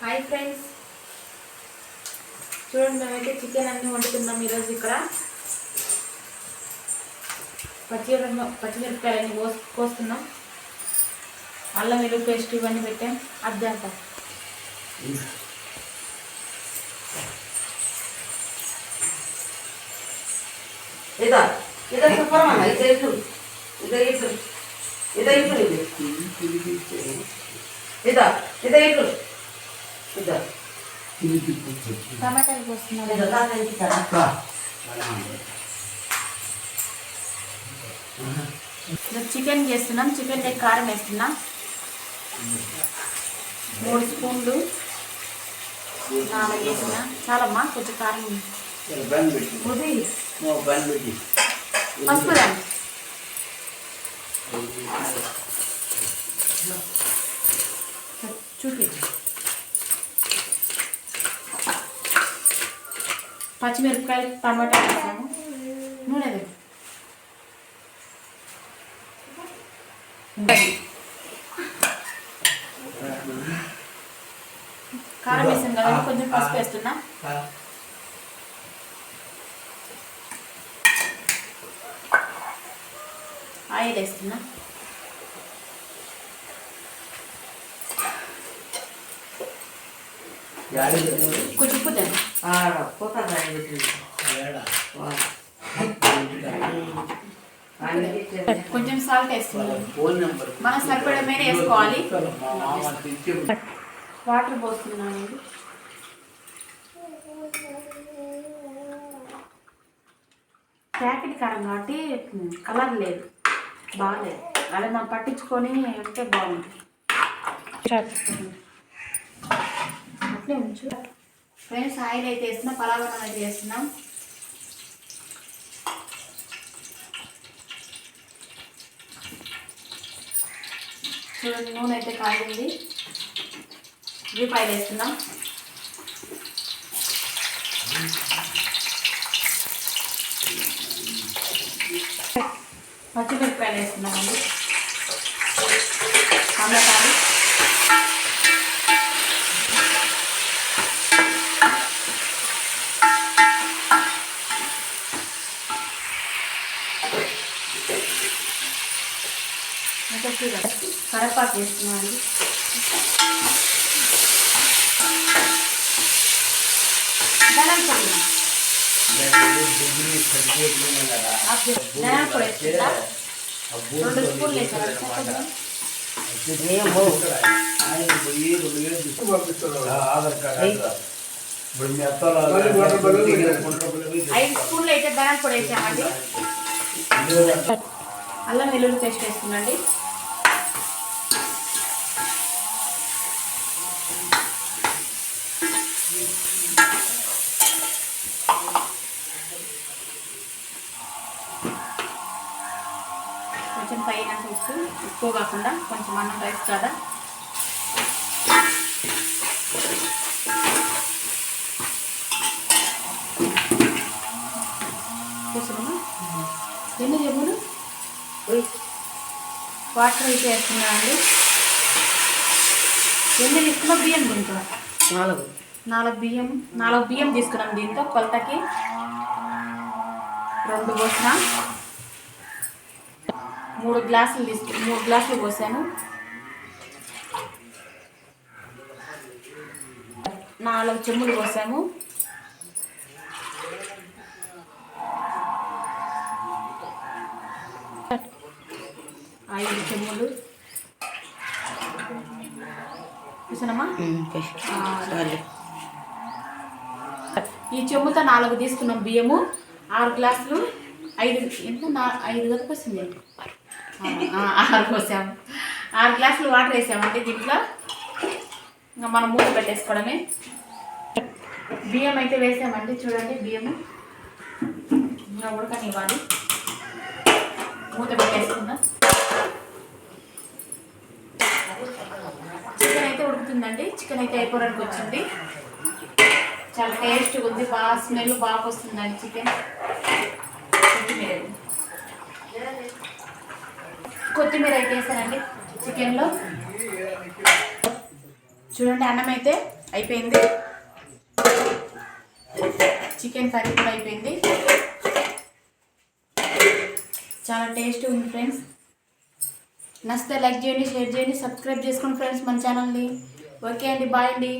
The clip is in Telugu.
హాయ్ ఫ్రెండ్స్ చూడండి మేమైతే చికెన్ అన్ని వండుతున్నాం ఈరోజు ఇక్కడ. పచ్చిమిరప పచ్చిమిరపకాయలన్నీ కోస్ కోస్తున్నాం. అల్లం ఎరువు పేస్ట్ ఇవన్నీ పెట్టాం. అర్ధంట ఇదా ఇదా చెప్పరమ్మా ఇదే ఇట్లు ఇదే ఇట్లు ఇదే ఇట్లు ఇదా. ఇదే ఇట్లు టమాటాలు ఇస్తారా చికెన్ చేస్తున్నాం. చికెన్ దగ్గర కారం వేస్తున్నాం. మూడు స్పూన్లు నాలుగు వేసిన చాలమ్మా కొంచెం కారం పసుపు రండి చూపి పచ్చిమిరపకాయలు టమాటా వేసాము. నూనె. కారం వేసాం కదా కొంచెం పసుపు వేస్తున్నా. ఆయిల్ వేస్తున్నా. కొంచెం ఆడ పోతా కొంచెం సాల్ట్ వేస్తున్నాం ఫోన్ నెంబర్ మనం సరిపడా మీద వేసుకోవాలి. వాటర్ పోస్తున్నాను ప్యాకెట్ కారం కాబట్టి కలర్ లేదు. బాగాలేదు అదే మనం పట్టించుకొని ఉంటే బాగుంటుంది. అట్లే ఉంచు. ఫ్రెండ్స్ ఆయిల్ అయితే వేస్తున్నాం పలావనం అయితే వేస్తున్నాం. చూడండి నూనె అయితే కాగింది. ఉల్లిపాయలు వేస్తున్నాం. పచ్చిమిరపకాయలు వేస్తున్నామండి. టమాటాలు. ఇంకా చూడండి కరపాకు వేస్తున్నాను. ధనం పొడి ధనం పొడి వేస్తుందా రెండు స్పూన్లు ఐదు స్పూన్లు అయితే ధనం పొడి వేసామండి. అల్లం వెల్లుల్లి పేస్ట్ వేస్తుందండి కొంచెం పైన ఉప్పు ఉప్పు కాకుండా కొంచెం అన్నం రైస్ కదా. చూసామా ఎన్ని చెప్పులు వాటర్ అయితే వేస్తున్నానండి ఎన్ని తీసుకున్నా బియ్యం దీంతో నాలుగు. నాలుగు బియ్యం నాలుగు బియ్యం తీసుకున్నాం దీంతో కొలతకి. రెండు పోసిన. మూడు గ్లాసులు తీసుకు మూడు గ్లాసులు పోసాను. నాలుగు చెమ్ములు పోసాము. ఐదు చెమ్ములు. చూసానమ్మా? ఈ చెమ్ముతో నాలుగు తీసుకున్నాం బియ్యము ఆరు గ్లాసులు ఐదు ఎంత? నా ఐదు గదకు వస్తుంది. ఆ, ఆరు పోసాము. ఆరు గ్లాసులు వాటర్ వేసామండి దీంట్లో. ఇంకా మనం మూత పెట్టేసుకోవడమే. బియ్యం అయితే వేసామండి చూడండి బియ్యము. ఇంకా ఉడకనివ్వాలి. మూత పెట్టేసుకుందాం చికెన్ అయితే ఉడుకుతుందండి చికెన్ అయితే అయిపోవడానికి వచ్చింది. చాలా టేస్ట్గా ఉంది. బాగా స్మెల్ బాగా వస్తుందండి చికెన్ కొత్తిమీర. కొత్తిమీర అయితే వేసానండి చికెన్లో చూడండి అన్నం అయితే అయిపోయింది. చికెన్ కర్రీ కూడా అయిపోయింది. చాలా టేస్ట్ ఉంది ఫ్రెండ్స్ నచ్చితే లైక్ చేయండి షేర్ చేయండి సబ్స్క్రైబ్ చేసుకోండి ఫ్రెండ్స్ మన ఛానల్ని ఓకే అండి బాయ్ అండి.